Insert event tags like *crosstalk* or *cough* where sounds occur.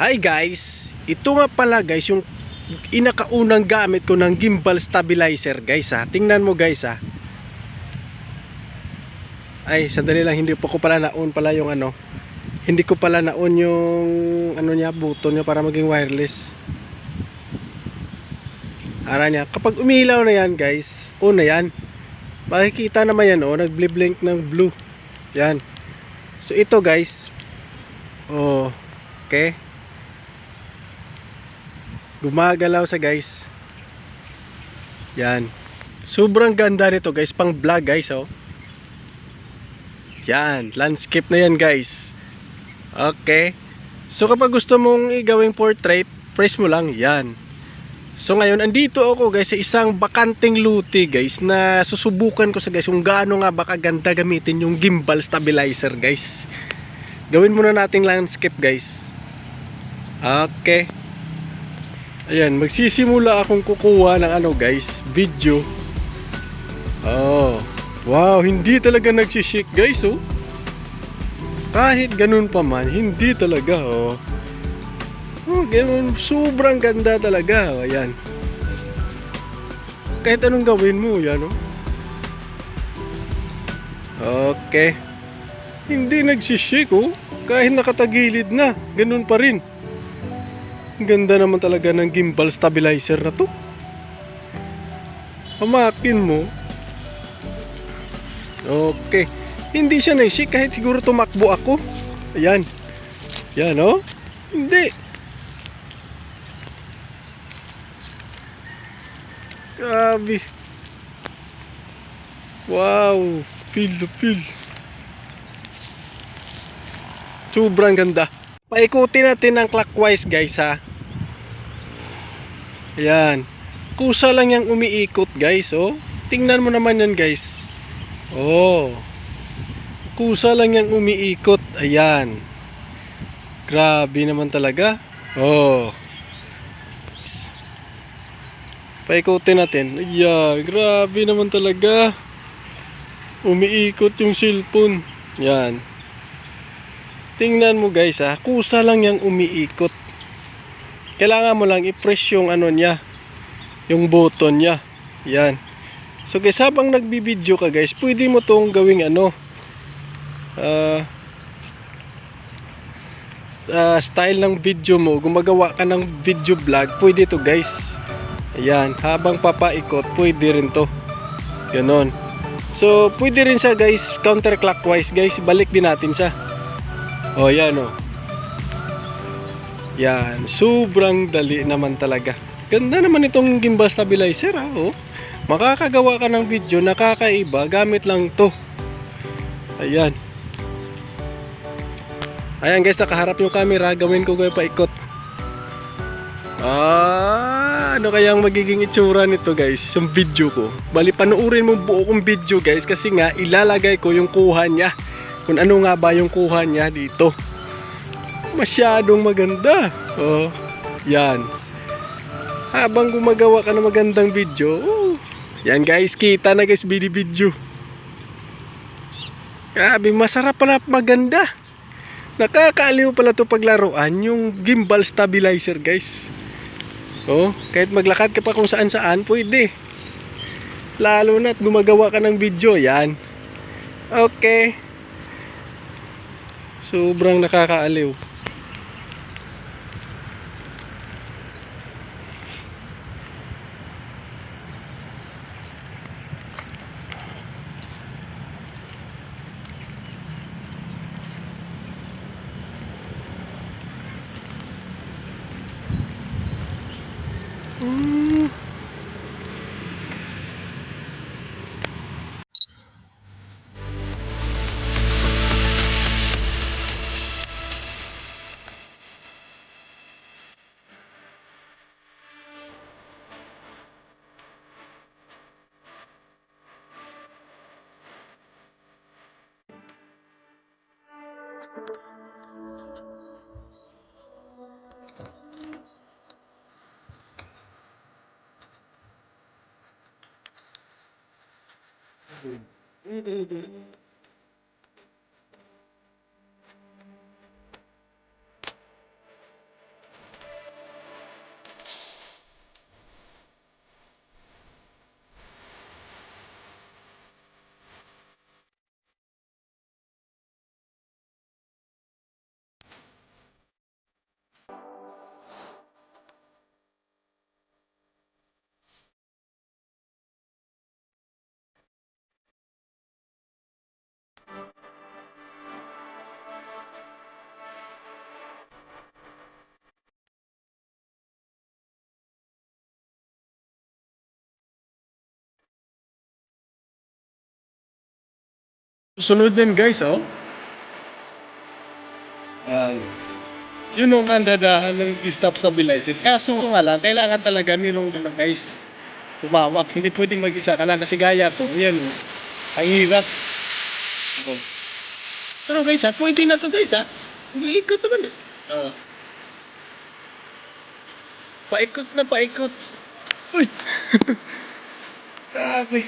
Hi guys, ito nga pala guys yung inakaunang gamit ko ng gimbal stabilizer guys ha. Tingnan mo guys ha. Ay, sandali lang, hindi po ko pala naon pala yung ano. Hindi ko pala naon yung ano niya, button niya para maging wireless. Ara niya, kapag umilaw na yan guys, on na yan. Makikita naman yan oh, nagbliblink ng blue. Yan. So ito guys, oh, okay. Gumagalaw sa guys. Yan. Sobrang ganda nito guys, pang vlog guys oh. Yan, landscape na yan guys. Okay. So kapag gusto mong igawing portrait, press mo lang yan. So ngayon, andito ako guys sa isang bakanting luti guys na susubukan ko sa guys kung gaano nga baka ganda gamitin yung gimbal stabilizer guys. Gawin muna nating landscape guys. Okay. Ayan, magsisimula akong kukuha ng ano guys, video. Oh. Wow, hindi talaga nagsishake guys oh. Kahit ganun pa man, hindi talaga oh. Oh, ganun, sobrang ganda talaga. Oh, ayan. Kahit anong gawin mo, yan oh. Okay. Hindi nagsishake oh. Kahit nakatagilid na, ganun pa rin. Ganda naman talaga ng gimbal stabilizer na to. Hamakin mo. Okay. Hindi siya nagsishake kahit siguro tumakbo ako. Ayan. Yan oh. Hindi. Grabe. Wow. Feel the feel. Sobrang ganda. Paikutin natin ng clockwise guys ha. Ayan. Kusa lang yung umiikot guys oh. Tingnan mo naman yan guys. Oh. Kusa lang yung umiikot. Ayan. Grabe naman talaga. Oh. Paikutin natin. Ayan. Grabe naman talaga. Umiikot yung cellphone. Yan. Tingnan mo guys ha, kusa lang yang umiikot. Kailangan mo lang i-press yung ano niya, yung button niya. Yan. So guys, habang nagbibideo ka guys, pwede mo tong gawing ano, ah, ah, style ng video mo, gumagawa ka ng video vlog, pwede to guys. Ayan, habang papaikot, pwede rin to. Ganon. So, pwede rin siya guys, counterclockwise guys, balik din natin siya. Oh, yan oh. Yan, sobrang dali naman talaga. Ganda naman itong gimbal stabilizer ah, oh. Makakagawa ka ng video nakakaiba gamit lang to. Ayan. Ayan guys, nakaharap yung camera, gawin ko kayo paikot. Ah, ano kayang magiging itsura nito guys, yung video ko. Bali, panuorin mo buo kong video guys kasi nga ilalagay ko yung kuha niya kung ano nga ba yung kuha niya dito masyadong maganda. Oh yan. Habang gumagawa ka ng magandang video oh, yan guys kita na guys video. Grabe masarap pala maganda. Nakakaaliw pala to paglaruan yung gimbal stabilizer guys. Oh kahit maglakad ka pa kung saan saan pwede. Lalo na't gumagawa ka ng video yan. Okay. Sobrang nakakaaliw. Hum. うんうんうん。Sunod din guys, oh. Ayan. Yun ang kandadahan ng stop stabilizer. Kaso nga lang, kailangan talaga nilong na guys. Tumawak. Hindi pwedeng mag-isa ka lang kasi gaya to. Yan. oh. Ang hirap. Oh. Pero guys ha, pwede na to guys ha. Iikot naman eh. Oo. Paikot na paikot. Uy! *laughs* Grabe.